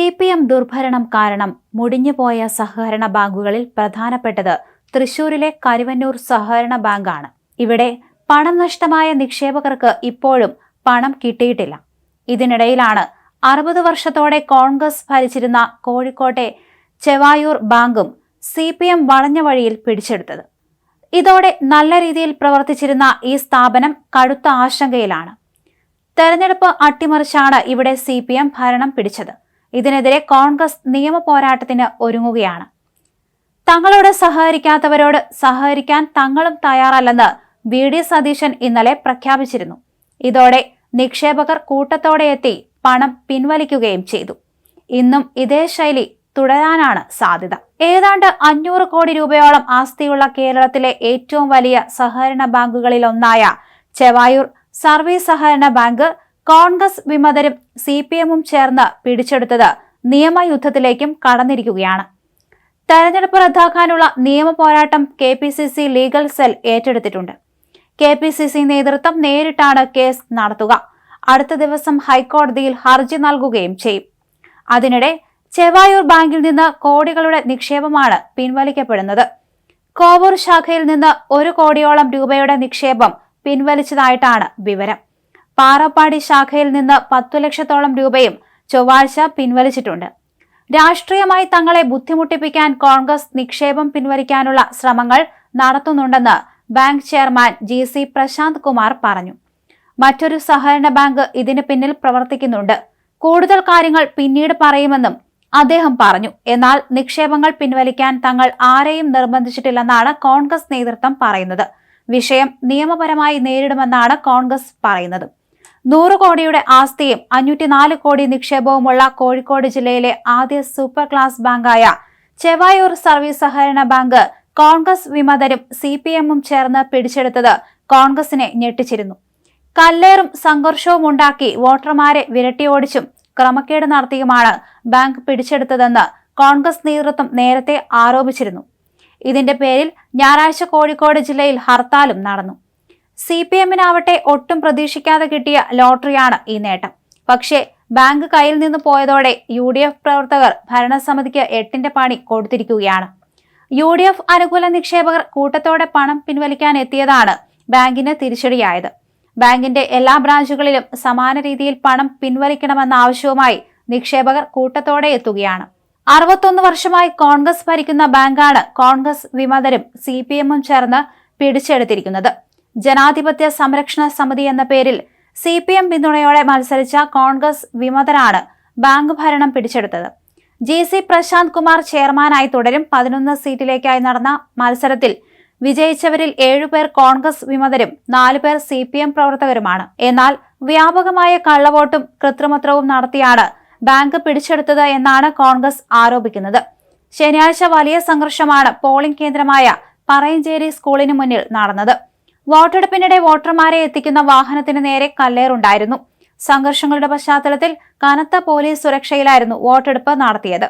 C P M ദുർഭരണം കാരണം മുടിഞ്ഞുപോയ സഹകരണ ബാങ്കുകളിൽ പ്രധാനപ്പെട്ടത് തൃശൂരിലെ കരുവന്നൂർ സഹകരണ ബാങ്കാണ്. ഇവിടെ പണം നഷ്ടമായ നിക്ഷേപകർക്ക് ഇപ്പോഴും പണം കിട്ടിയിട്ടില്ല. ഇതിനിടയിലാണ് അറുപത് വർഷത്തോടെ കോൺഗ്രസ് ഭരിച്ചിരുന്ന കോഴിക്കോട്ടെ ചെവായൂർ ബാങ്കും സി പി എം വളഞ്ഞ വഴിയിൽ പിടിച്ചെടുത്തത്. ഇതോടെ നല്ല രീതിയിൽ പ്രവർത്തിച്ചിരുന്ന ഈ സ്ഥാപനം കടുത്ത ആശങ്കയിലാണ്. തെരഞ്ഞെടുപ്പ് അട്ടിമറിച്ചാണ് ഇവിടെ സി ഭരണം പിടിച്ചത്. ഇതിനെതിരെ കോൺഗ്രസ് നിയമ പോരാട്ടത്തിന് ഒരുങ്ങുകയാണ്. തങ്ങളോട് സഹകരിക്കാത്തവരോട് സഹകരിക്കാൻ തങ്ങളും തയ്യാറല്ലെന്ന് വി ഡി സതീശൻ ഇന്നലെ പ്രഖ്യാപിച്ചിരുന്നു. ഇതോടെ നിക്ഷേപകർ കൂട്ടത്തോടെ എത്തി പണം പിൻവലിക്കുകയും ചെയ്തു. ഇന്നും ഇതേ ശൈലി തുടരാനാണ് സാധ്യത. ഏതാണ്ട് അഞ്ഞൂറ് കോടി രൂപയോളം ആസ്തിയുള്ള കേരളത്തിലെ ഏറ്റവും വലിയ സഹകരണ ബാങ്കുകളിൽ ഒന്നായ ചെവായൂർ സർവീസ് സഹകരണ ബാങ്ക് കോൺഗ്രസ് വിമതരും സി പി എമ്മും ചേർന്ന് പിടിച്ചെടുത്തത് നിയമയുദ്ധത്തിലേക്കും കടന്നിരിക്കുകയാണ്. തെരഞ്ഞെടുപ്പ് റദ്ദാക്കാനുള്ള നിയമ പോരാട്ടം K P C C legal cell ഏറ്റെടുത്തിട്ടുണ്ട്. K P C C നേതൃത്വം നേരിട്ടാണ് കേസ് നടത്തുക. അടുത്ത ദിവസം ഹൈക്കോടതിയിൽ ഹർജി നൽകുകയും ചെയ്യും. അതിനിടെ ചെവായൂർ ബാങ്കിൽ നിന്ന് കോടികളുടെ നിക്ഷേപമാണ് പിൻവലിക്കപ്പെടുന്നത്. കോവൂർ ശാഖയിൽ നിന്ന് ഒരു കോടിയോളം രൂപയുടെ നിക്ഷേപം പിൻവലിച്ചതായിട്ടാണ് വിവരം. പാറപ്പാടി ശാഖയിൽ നിന്ന് പത്തു ലക്ഷത്തോളം രൂപയും ചൊവ്വാഴ്ച പിൻവലിച്ചിട്ടുണ്ട്. രാഷ്ട്രീയമായി തങ്ങളെ ബുദ്ധിമുട്ടിപ്പിക്കാൻ കോൺഗ്രസ് നിക്ഷേപം പിൻവലിക്കാനുള്ള ശ്രമങ്ങൾ നടത്തുന്നുണ്ടെന്ന് bank chairman G C Prashanth Kumar പറഞ്ഞു. മറ്റൊരു സഹകരണ ബാങ്ക് ഇതിന് പിന്നിൽ പ്രവർത്തിക്കുന്നുണ്ട്. കൂടുതൽ കാര്യങ്ങൾ പിന്നീട് പറയുമെന്നും അദ്ദേഹം പറഞ്ഞു. എന്നാൽ നിക്ഷേപങ്ങൾ പിൻവലിക്കാൻ തങ്ങൾ ആരെയും നിർബന്ധിച്ചിട്ടില്ലെന്നാണ് കോൺഗ്രസ് നേതൃത്വം പറയുന്നത്. വിഷയം നിയമപരമായി നേരിടുമെന്നാണ് കോൺഗ്രസ് പറയുന്നത്. നൂറ് കോടിയുടെ ആസ്തിയും അഞ്ഞൂറ്റിനാല് കോടി നിക്ഷേപവുമുള്ള കോഴിക്കോട് ജില്ലയിലെ ആദ്യ സൂപ്പർ ക്ലാസ് ബാങ്കായ ചെവായൂർ സർവീസ് സഹകരണ ബാങ്ക് കോൺഗ്രസ് വിമതരും സി പി എമ്മും ചേർന്ന് പിടിച്ചെടുത്തത് കോൺഗ്രസിനെ ഞെട്ടിച്ചിരുന്നു. കല്ലേറും സംഘർഷവും ഉണ്ടാക്കി വോട്ടർമാരെ വിരട്ടിയോടിച്ചും ക്രമക്കേട് നടത്തിയുമാണ് ബാങ്ക് പിടിച്ചെടുത്തതെന്ന് കോൺഗ്രസ് നേതൃത്വം നേരത്തെ ആരോപിച്ചിരുന്നു. ഇതിന്റെ പേരിൽ ഞായറാഴ്ച കോഴിക്കോട് ജില്ലയിൽ ഹർത്താലും നടന്നു. സി പി എമ്മിനാവട്ടെ ഒട്ടും പ്രതീക്ഷിക്കാതെ കിട്ടിയ ലോട്ടറിയാണ് ഈ നേട്ടം. പക്ഷേ ബാങ്ക് കയ്യിൽ നിന്ന് പോയതോടെ യു ഡി എഫ് പ്രവർത്തകർ ഭരണസമിതിക്ക് എട്ടിന്റെ പണി കൊടുത്തിരിക്കുകയാണ്. യു ഡി എഫ് അനുകൂല നിക്ഷേപകർ കൂട്ടത്തോടെ പണം പിൻവലിക്കാൻ എത്തിയതാണ് ബാങ്കിന് തിരിച്ചടിയായത്. ബാങ്കിന്റെ എല്ലാ ബ്രാഞ്ചുകളിലും സമാന രീതിയിൽ പണം പിൻവലിക്കണമെന്ന ആവശ്യവുമായി നിക്ഷേപകർ കൂട്ടത്തോടെ എത്തുകയാണ്. അറുപത്തൊന്ന് വർഷമായി കോൺഗ്രസ് ഭരിക്കുന്ന ബാങ്കാണ് കോൺഗ്രസ് വിമതരും സി പി എമ്മും ചേർന്ന് പിടിച്ചെടുത്തിരിക്കുന്നത്. ജനാധിപത്യ സംരക്ഷണ സമിതി എന്ന പേരിൽ സി പി എം പിന്തുണയോടെ മത്സരിച്ച കോൺഗ്രസ് വിമതരാണ് ബാങ്ക് ഭരണം പിടിച്ചെടുത്തത്. ജി സി പ്രശാന്ത് കുമാർ ചെയർമാനായി തുടരും പതിനൊന്ന് സീറ്റിലേക്കായി നടന്ന മത്സരത്തിൽ വിജയിച്ചവരിൽ ഏഴുപേർ കോൺഗ്രസ് വിമതരും നാലുപേർ സി പി എം പ്രവർത്തകരുമാണ്. എന്നാൽ വ്യാപകമായ കള്ളവോട്ടും കൃത്രിമത്രവും നടത്തിയാണ് ബാങ്ക് പിടിച്ചെടുത്തത് എന്നാണ് കോൺഗ്രസ് ആരോപിക്കുന്നത്. ശനിയാഴ്ച വലിയ സംഘർഷമാണ് പോളിംഗ് കേന്ദ്രമായ പറയഞ്ചേരി സ്കൂളിന് മുന്നിൽ നടന്നത്. വോട്ടെടുപ്പിനിടെ വോട്ടർമാരെ എത്തിക്കുന്ന വാഹനത്തിന് നേരെ കല്ലേറുണ്ടായിരുന്നു. സംഘർഷങ്ങളുടെ പശ്ചാത്തലത്തിൽ കനത്ത പോലീസ് സുരക്ഷയിലായിരുന്നു വോട്ടെടുപ്പ് നടത്തിയത്.